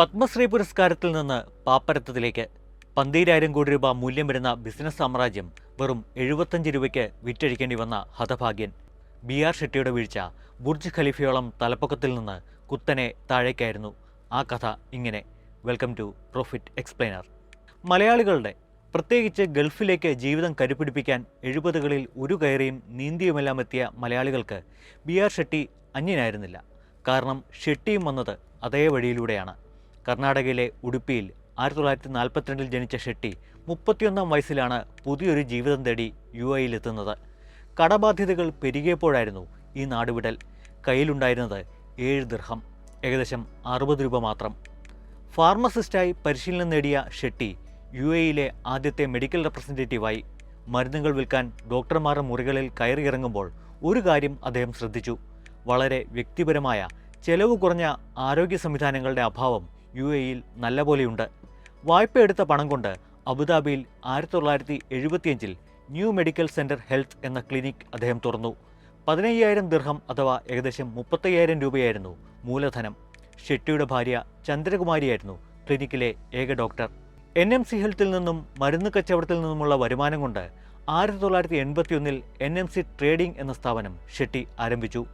പത്മശ്രീ പുരസ്കാരത്തിൽ നിന്ന് പാപ്പരത്തത്തിലേക്ക് പന്തീരായിരം കോടി രൂപ മൂല്യം വരുന്ന ബിസിനസ് സാമ്രാജ്യം വെറും എഴുപത്തഞ്ച് രൂപയ്ക്ക് വിറ്റഴിക്കേണ്ടി വന്ന ഹതഭാഗ്യൻ. ബി ആർ ഷെട്ടിയുടെ വീഴ്ച ബുർജ് ഖലീഫയോളം തലപ്പൊക്കത്തിൽ നിന്ന് കുത്തനെ താഴേക്കായിരുന്നു. ആ കഥ ഇങ്ങനെ. Welcome to profit explainer. മലയാളികളുടെ പ്രത്യേകിച്ച് ഗൾഫിലേക്ക് ജീവിതം കരുപിടിപ്പിക്കാൻ എഴുപതുകളിൽ ഒരു കയറിയും നീന്തിയുമെല്ലാം എത്തിയ മലയാളികൾക്ക് ബി ആർ ഷെട്ടി അന്യനായിരുന്നില്ല. കാരണം ഷെട്ടിയും വന്നത് അതേ വഴിയിലൂടെയാണ്. കർണാടകയിലെ ഉടുപ്പിയിൽ ആയിരത്തി തൊള്ളായിരത്തി നാൽപ്പത്തിരണ്ടിൽ ജനിച്ച ഷെട്ടി മുപ്പത്തിയൊന്നാം വയസ്സിലാണ് പുതിയൊരു ജീവിതം തേടി യു എയിലെത്തുന്നത് കടബാധ്യതകൾ പെരുകിയപ്പോഴായിരുന്നു ഈ നാടുവിടൽ. കയ്യിലുണ്ടായിരുന്നത് ഏഴ് ദിർഹം ഏകദേശം അറുപത് രൂപ മാത്രം. ഫാർമസിസ്റ്റായി പരിശീലനം നേടിയ ഷെട്ടി യു എയിലെ ആദ്യത്തെ മെഡിക്കൽ റെപ്രസെന്റേറ്റീവായി മരുന്നുകൾ വിൽക്കാൻ ഡോക്ടർമാരുടെ മുറികളിൽ കയറിയിറങ്ങുമ്പോൾ ഒരു കാര്യം അദ്ദേഹം ശ്രദ്ധിച്ചു. വളരെ വ്യക്തിപരമായ ചെലവ് കുറഞ്ഞ ആരോഗ്യ സംവിധാനങ്ങളുടെ അഭാവം യു എയിൽ നല്ലപോലെയുണ്ട്. വായ്പ എടുത്ത പണം കൊണ്ട് അബുദാബിയിൽ ആയിരത്തി തൊള്ളായിരത്തി എഴുപത്തിയഞ്ചിൽ ന്യൂ മെഡിക്കൽ സെന്റർ ഹെൽത്ത് എന്ന ക്ലിനിക് അദ്ദേഹം തുറന്നു. പതിനയ്യായിരം ദിർഹം അഥവാ ഏകദേശം മുപ്പത്തയ്യായിരം രൂപയായിരുന്നു മൂലധനം. ഷെട്ടിയുടെ ഭാര്യ ചന്ദ്രകുമാരിയായിരുന്നു ക്ലിനിക്കിലെ ഏക ഡോക്ടർ. എൻ എം സി ഹെൽത്തിൽ നിന്നും മരുന്ന് കച്ചവടത്തിൽ നിന്നുമുള്ള വരുമാനം കൊണ്ട് ആയിരത്തി തൊള്ളായിരത്തി എൺപത്തിയൊന്നിൽ എൻ എം സി ട്രേഡിംഗ് എന്ന സ്ഥാപനം ഷെട്ടി ആരംഭിച്ചു.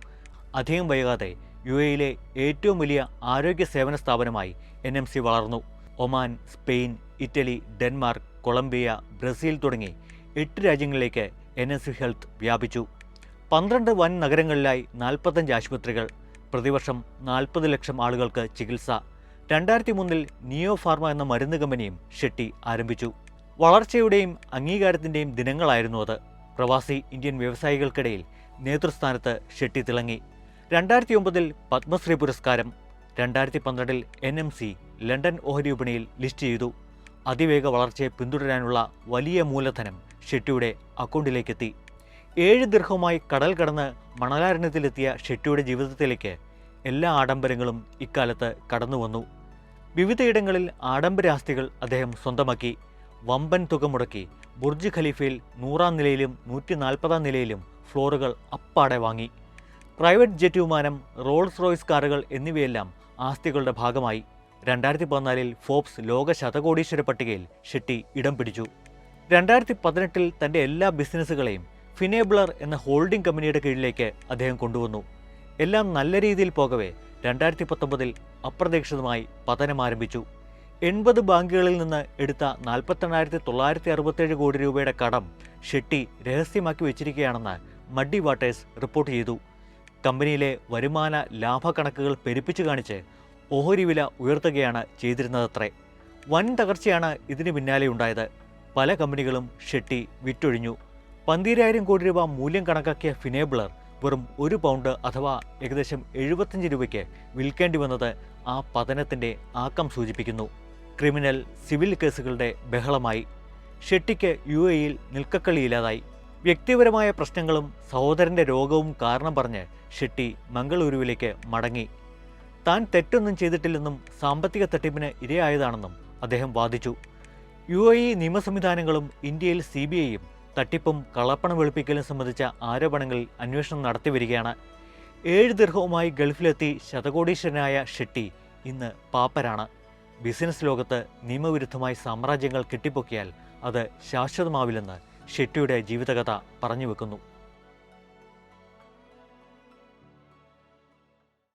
അധികം വൈകാതെ യു എയിലെ ഏറ്റവും വലിയ ആരോഗ്യ സേവന സ്ഥാപനമായി എൻ എം സി വളർന്നു. Oman Spain Italy Denmark Colombia Brazil തുടങ്ങി എട്ട് രാജ്യങ്ങളിലേക്ക് എൻ എം സി ഹെൽത്ത് വ്യാപിച്ചു. പന്ത്രണ്ട് വൻ നഗരങ്ങളിലായി നാൽപ്പത്തഞ്ച് ആശുപത്രികൾ പ്രതിവർഷം നാൽപ്പത് ലക്ഷം ആളുകൾക്ക് ചികിത്സ രണ്ടായിരത്തി മൂന്നിൽ നിയോ ഫാർമ എന്ന മരുന്ന് കമ്പനിയും ഷെട്ടി ആരംഭിച്ചു. വളർച്ചയുടെയും അംഗീകാരത്തിന്റെയും ദിനങ്ങളായിരുന്നു അത്. പ്രവാസി ഇന്ത്യൻ വ്യവസായികൾക്കിടയിൽ നേതൃസ്ഥാനത്ത് ഷെട്ടി തിളങ്ങി. രണ്ടായിരത്തി ഒമ്പതിൽ പത്മശ്രീ പുരസ്കാരം രണ്ടായിരത്തി പന്ത്രണ്ടിൽ എൻ എം സി ലണ്ടൻ ഓഹരി വിപണിയിൽ ലിസ്റ്റ് ചെയ്തു. അതിവേഗ വളർച്ചയെ പിന്തുടരാനുള്ള വലിയ മൂലധനം ഷെട്ടിയുടെ അക്കൗണ്ടിലേക്കെത്തി. ഏഴ് ദീർഘവുമായി കടൽ കടന്ന് മണലാരണ്യത്തിലെത്തിയ ഷെട്ടിയുടെ ജീവിതത്തിലേക്ക് എല്ലാ ആഡംബരങ്ങളും ഇക്കാലത്ത് കടന്നു വന്നു. വിവിധയിടങ്ങളിൽ ആഡംബരാസ്തികൾ അദ്ദേഹം സ്വന്തമാക്കി. വമ്പൻ തുക മുടക്കി. ബുർജ് ഖലീഫയിൽ നൂറാം നിലയിലും നൂറ്റി നാൽപ്പതാം നിലയിലും ഫ്ലോറുകൾ അപ്പാടെ വാങ്ങി. പ്രൈവറ്റ് ജെറ്റ് വിമാനം റോൾസ് റോയ്സ് കാറുകൾ എന്നിവയെല്ലാം ആസ്തികളുടെ ഭാഗമായി. രണ്ടായിരത്തി പതിനാലിൽ ഫോബ്സ് ലോക ശതകോടീശ്വര പട്ടികയിൽ ഷെട്ടി ഇടം പിടിച്ചു. രണ്ടായിരത്തി പതിനെട്ടിൽ തന്റെ എല്ലാ ബിസിനസ്സുകളെയും ഫിനേബ്ലർ എന്ന ഹോൾഡിംഗ് കമ്പനിയുടെ കീഴിലേക്ക് അദ്ദേഹം കൊണ്ടുവന്നു. എല്ലാം നല്ല രീതിയിൽ പോകവേ രണ്ടായിരത്തി പത്തൊമ്പതിൽ അപ്രതീക്ഷിതമായി പതനം ആരംഭിച്ചു. എൺപത് ബാങ്കുകളിൽ നിന്ന് എടുത്ത നാൽപ്പത്തെണ്ണായിരത്തി തൊള്ളായിരത്തി അറുപത്തേഴ് കോടി രൂപയുടെ കടം ഷെട്ടി രഹസ്യമാക്കി വെച്ചിരിക്കുകയാണെന്ന് മഡ്ഡി വാട്ടേഴ്സ് റിപ്പോർട്ട് ചെയ്തു. കമ്പനിയിലെ വരുമാന ലാഭക്കണക്കുകൾ പെരുപ്പിച്ചു കാണിച്ച് ഓഹരി വില ഉയർത്തുകയാണ് ചെയ്തിരുന്നതത്രേ. വൻ തകർച്ചയാണ് ഇതിന് പിന്നാലെ ഉണ്ടായത്. പല കമ്പനികളും ഷെട്ടി വിറ്റൊഴിഞ്ഞു. പന്തീരായിരം കോടി രൂപ മൂല്യം കണക്കാക്കിയ ഫിനേബിളർ വെറും ഒരു പൗണ്ട് അഥവാ ഏകദേശം എഴുപത്തഞ്ച് രൂപയ്ക്ക് വിൽക്കേണ്ടി വന്നത് ആ പതനത്തിന്റെ ആക്കം സൂചിപ്പിക്കുന്നു. ക്രിമിനൽ സിവിൽ കേസുകളുടെ ബഹളമായി. ഷെട്ടിക്ക് യു എയിൽ നിൽക്കക്കളിയില്ലാതായി വ്യക്തിപരമായ പ്രശ്നങ്ങളും സഹോദരന്റെ രോഗവും കാരണം പറഞ്ഞ് ഷെട്ടി മംഗളൂരുവിലേക്ക് മടങ്ങി. താൻ തെറ്റൊന്നും ചെയ്തിട്ടില്ലെന്നും സാമ്പത്തിക തട്ടിപ്പിന് ഇരയായതാണെന്നും അദ്ദേഹം വാദിച്ചു. യു എ ഇ നിയമസംവിധാനങ്ങളും ഇന്ത്യയിൽ സി ബി ഐയും തട്ടിപ്പും കള്ളപ്പണം വെളുപ്പിക്കലും സംബന്ധിച്ച ആരോപണങ്ങളിൽ അന്വേഷണം നടത്തി വരികയാണ് ഏഴ് ദീർഘവുമായി ഗൾഫിലെത്തി ശതകോടീശ്വരനായ ഷെട്ടി ഇന്ന് പാപ്പരാണ്. ബിസിനസ് ലോകത്ത് നിയമവിരുദ്ധമായി സാമ്രാജ്യങ്ങൾ കെട്ടിപ്പൊക്കിയാൽ അത് ശാശ്വതമാവില്ലെന്ന് ഷെട്ടിയുടെ ജീവിതകഥ പറഞ്ഞു വെക്കുന്നു